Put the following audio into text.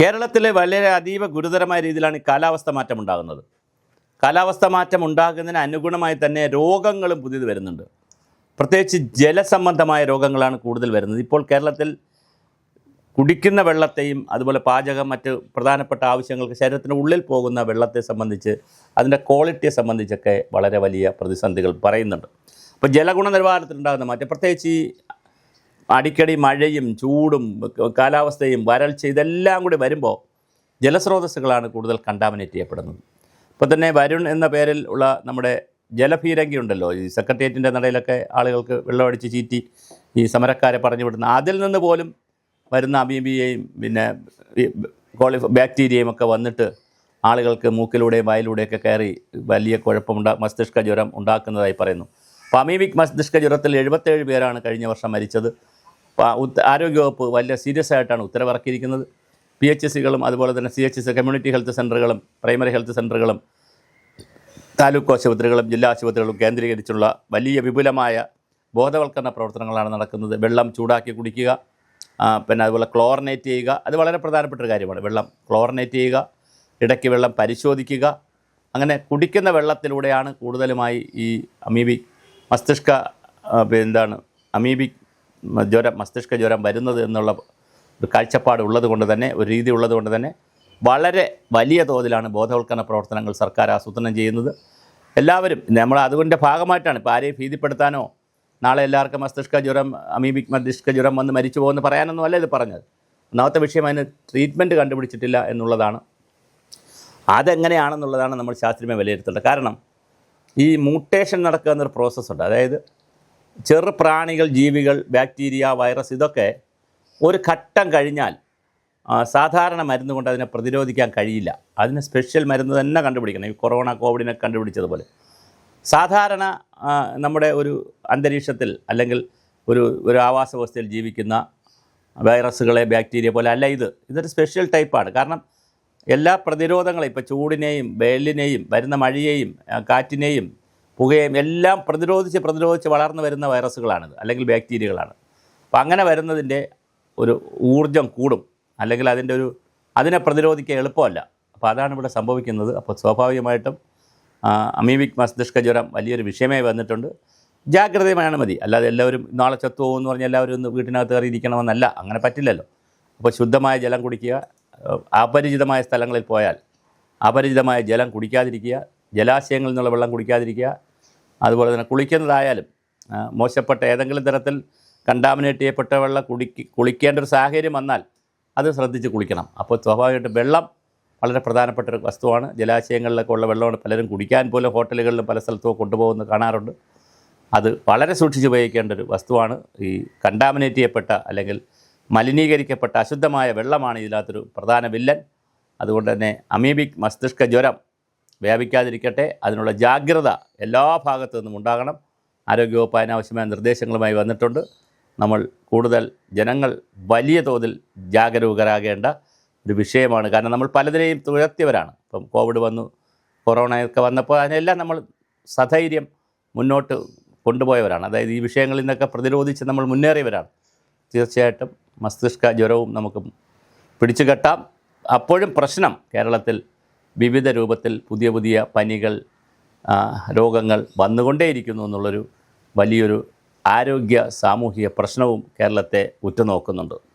കേരളത്തിൽ വളരെ അതീവ ഗുരുതരമായ രീതിയിലാണ് കാലാവസ്ഥ മാറ്റം ഉണ്ടാകുന്നത് കാലാവസ്ഥ മാറ്റം ഉണ്ടാകുന്നതിന് അനുഗുണമായി തന്നെ രോഗങ്ങളും പുതിയത് വരുന്നുണ്ട്. പ്രത്യേകിച്ച് ജലസംബന്ധമായ രോഗങ്ങളാണ് കൂടുതൽ വരുന്നത്. ഇപ്പോൾ കേരളത്തിൽ കുടിക്കുന്ന വെള്ളത്തെയും അതുപോലെ പാചകം മറ്റ് പ്രധാനപ്പെട്ട ആവശ്യങ്ങൾക്ക് ശരീരത്തിന് ഉള്ളിൽ പോകുന്ന വെള്ളത്തെ സംബന്ധിച്ച് അതിന്റെ ക്വാളിറ്റിയെ സംബന്ധിച്ചൊക്കെ വളരെ വലിയ പ്രതിസന്ധികൾ പറയുന്നുണ്ട്. അപ്പോൾ ജലഗുണ നിലവാരത്തിലുണ്ടാകുന്ന മാറ്റം. പ്രത്യേകിച്ച് ഈ അടിക്കടി മഴയും ചൂടും കാലാവസ്ഥയും വരൾച്ച ഇതെല്ലാം കൂടി വരുമ്പോൾ ജലസ്രോതസ്സുകളാണ് കൂടുതൽ കണ്ടാമിനേറ്റ് ചെയ്യപ്പെടുന്നത്. ഇപ്പോൾ തന്നെ വരുൺ എന്ന പേരിൽ ഉള്ള നമ്മുടെ ജലഭീരങ്കി ഉണ്ടല്ലോ. ഈ സെക്രട്ടേറിയറ്റിന്റെ നടയിലൊക്കെ ആളുകൾക്ക് വെള്ളമടിച്ച് ചീറ്റി ഈ സമരക്കാരെ പറഞ്ഞു വിടുന്ന അതിൽ നിന്ന് പോലും വരുന്ന അമീബിയെയും പിന്നെ കോളി ബാക്ടീരിയയും ഒക്കെ വന്നിട്ട് ആളുകൾക്ക് മൂക്കിലൂടെയും വായിലൂടെയൊക്കെ കയറി വലിയ കുഴപ്പമുണ്ടാ മസ്തിഷ്ക ജ്വരം ഉണ്ടാക്കുന്നതായി പറയുന്നു. അപ്പോൾ അമീബിക് മസ്തിഷ്ക ജ്വരത്തിൽ എഴുപത്തേഴ് പേരാണ് കഴിഞ്ഞ വർഷം മരിച്ചത്. ആരോഗ്യവകുപ്പ് വലിയ സീരിയസ് ആയിട്ടാണ് ഉത്തരവിറക്കിയിരിക്കുന്നത്. പി എച്ച് സികളും അതുപോലെ തന്നെ C H C community health സെന്ററുകളും പ്രൈമറി ഹെൽത്ത് സെന്ററുകളും താലൂക്ക് ആശുപത്രികളും ജില്ലാ ആശുപത്രികളും കേന്ദ്രീകരിച്ചുള്ള വലിയ വിപുലമായ ബോധവൽക്കരണ പ്രവർത്തനങ്ങളാണ് നടക്കുന്നത്. വെള്ളം ചൂടാക്കി കുടിക്കുക പിന്നെ അതുപോലെ ക്ലോറിനേറ്റ് ചെയ്യുക. അത് വളരെ പ്രധാനപ്പെട്ട ഒരു കാര്യമാണ്. വെള്ളം ക്ലോറിനേറ്റ് ചെയ്യുക ഇടയ്ക്ക് വെള്ളം പരിശോധിക്കുക. അങ്ങനെ കുടിക്കുന്ന വെള്ളത്തിലൂടെയാണ് കൂടുതലുമായി ഈ അമീബിക് മസ്തിഷ്ക എന്താണ് അമീബിക് ജ്വരം മസ്തിഷ്ക ജ്വരം വരുന്നത് എന്നുള്ള ഒരു കാഴ്ചപ്പാട് ഉള്ളത് കൊണ്ട് തന്നെ ഒരു രീതി ഉള്ളത് കൊണ്ട് തന്നെ വളരെ വലിയ തോതിലാണ് ബോധവൽക്കരണ പ്രവർത്തനങ്ങൾ സർക്കാർ ആസൂത്രണം ചെയ്യുന്നത്. എല്ലാവരും നമ്മൾ അതുകൊണ്ട് ഭാഗമായിട്ടാണ്. ഇപ്പോൾ ആരെയും ഭീതിപ്പെടുത്താനോ നാളെ എല്ലാവർക്കും മസ്തിഷ്ക ജ്വരം അമീബിക് മസ്തിഷ്ക ജ്വരം വന്ന് മരിച്ചു പോകുമെന്ന് പറയാനൊന്നും അല്ല ഇത് പറഞ്ഞത്. ഒന്നാമത്തെ വിഷയം അതിന് ട്രീറ്റ്മെന്റ് കണ്ടുപിടിച്ചിട്ടില്ല എന്നുള്ളതാണ്. അതെങ്ങനെയാണെന്നുള്ളതാണ് നമ്മൾ ശാസ്ത്രീയമായി വിലയിരുത്തേണ്ടത്. കാരണം ഈ മ്യൂട്ടേഷൻ നടക്കുക എന്നൊരു പ്രോസസ്സുണ്ട്. അതായത് ചെറു പ്രാണികൾ ജീവികൾ ബാക്ടീരിയ വൈറസ് ഇതൊക്കെ ഒരു ഘട്ടം കഴിഞ്ഞാൽ സാധാരണ മരുന്ന് കൊണ്ട് അതിനെ പ്രതിരോധിക്കാൻ കഴിയില്ല. അതിന് സ്പെഷ്യൽ മരുന്ന് തന്നെ കണ്ടുപിടിക്കണം. ഈ കൊറോണ കോവിഡിനെ കണ്ടുപിടിച്ചതുപോലെ. സാധാരണ നമ്മുടെ ഒരു അന്തരീക്ഷത്തിൽ അല്ലെങ്കിൽ ഒരു ഒരു ആവാസ വ്യവസ്ഥയിൽ ജീവിക്കുന്ന വൈറസുകളെ ബാക്ടീരിയ പോലെ അല്ല ഇത്. ഇതൊരു സ്പെഷ്യൽ ടൈപ്പാണ് കാരണം എല്ലാ പ്രതിരോധങ്ങളും ഇപ്പോൾ ചൂടിനെയും വെയിലിനെയും വരുന്ന മഴയെയും കാറ്റിനെയും പുകയെയും എല്ലാം പ്രതിരോധിച്ച് പ്രതിരോധിച്ച് വളർന്നു വരുന്ന വൈറസുകളാണിത് അല്ലെങ്കിൽ ബാക്ടീരിയകളാണ്. അപ്പോൾ അങ്ങനെ വരുന്നതിന്റെ ഒരു ഊർജം കൂടും അല്ലെങ്കിൽ അതിന്റെ ഒരു അതിനെ പ്രതിരോധിക്കാൻ എളുപ്പമല്ല. അപ്പോൾ അതാണ് ഇവിടെ സംഭവിക്കുന്നത്. അപ്പോൾ സ്വാഭാവികമായിട്ടും അമീബിക് മസ്തിഷ്ക ജ്വരം വലിയൊരു വിഷയമായി വന്നിട്ടുണ്ട്. ജാഗ്രതയുമാണ് മതി. അല്ലാതെ എല്ലാവരും നാളെ ചത്തു പോകുമെന്ന് പറഞ്ഞാൽ എല്ലാവരും ഒന്ന് വീട്ടിനകത്ത് കയറി ഇരിക്കണമെന്നല്ല. അങ്ങനെ പറ്റില്ലല്ലോ. അപ്പോൾ ശുദ്ധമായ ജലം കുടിക്കുക അപരിചിതമായ സ്ഥലങ്ങളിൽ പോയാൽ അപരിചിതമായ ജലം കുടിക്കാതിരിക്കുക ജലാശയങ്ങളിൽ നിന്നുള്ള വെള്ളം കുടിക്കാതിരിക്കുക അതുപോലെ തന്നെ കുളിക്കുന്നതായാലും മോശപ്പെട്ട ഏതെങ്കിലും തരത്തിൽ കണ്ടാമിനേറ്റ് ചെയ്യപ്പെട്ട വെള്ളം കുടിക്ക് കുളിക്കേണ്ട ഒരു സാഹചര്യം വന്നാൽ അത് ശ്രദ്ധിച്ച് കുളിക്കണം. അപ്പോൾ സ്വാഭാവികമായിട്ടും വെള്ളം വളരെ പ്രധാനപ്പെട്ട ഒരു വസ്തുവാണ്. ജലാശയങ്ങളിലൊക്കെ ഉള്ള വെള്ളമാണ് പലരും കുടിക്കാൻ പോലും ഹോട്ടലുകളിലും പല സ്ഥലത്തും കൊണ്ടുപോകുന്ന കാണാറുണ്ട്. അത് വളരെ സൂക്ഷിച്ച് ഉപയോഗിക്കേണ്ട ഒരു വസ്തുവാണ്. ഈ കണ്ടാമിനേറ്റ് ചെയ്യപ്പെട്ട അല്ലെങ്കിൽ മലിനീകരിക്കപ്പെട്ട അശുദ്ധമായ വെള്ളമാണ് ഇതിനകത്തൊരു പ്രധാന വില്ലൻ. അതുകൊണ്ട് തന്നെ അമീബിക് മസ്തിഷ്ക ജ്വരം വ്യാപിക്കാതിരിക്കട്ടെ. അതിനുള്ള ജാഗ്രത എല്ലാ ഭാഗത്തു നിന്നും ഉണ്ടാകണം. ആരോഗ്യവകുപ്പ് അതിനാവശ്യമായ നിർദ്ദേശങ്ങളുമായി വന്നിട്ടുണ്ട്. നമ്മൾ കൂടുതൽ ജനങ്ങൾ വലിയ തോതിൽ ജാഗരൂകരാകേണ്ട ഒരു വിഷയമാണ്. കാരണം നമ്മൾ പലതിനെയും തുഴത്തിയവരാണ്. ഇപ്പം കോവിഡ് വന്നു കൊറോണയൊക്കെ വന്നപ്പോൾ അതിനെല്ലാം നമ്മൾ സധൈര്യം മുന്നോട്ട് കൊണ്ടുപോയവരാണ്. അതായത് ഈ വിഷയങ്ങളിൽ നിന്നൊക്കെ പ്രതിരോധിച്ച് നമ്മൾ മുന്നേറിയവരാണ്. തീർച്ചയായിട്ടും മസ്തിഷ്ക ജ്വരവും നമുക്ക് പിടിച്ചു കെട്ടാം അപ്പോഴും പ്രശ്നം കേരളത്തിൽ വിവിധ രൂപത്തിൽ പുതിയ പുതിയ പനികൾ രോഗങ്ങൾ വന്നുകൊണ്ടേയിരിക്കുന്നു എന്നുള്ളൊരു വലിയൊരു ആരോഗ്യ സാമൂഹിക പ്രശ്നവും കേരളത്തെ ഉറ്റുനോക്കുന്നുണ്ട്.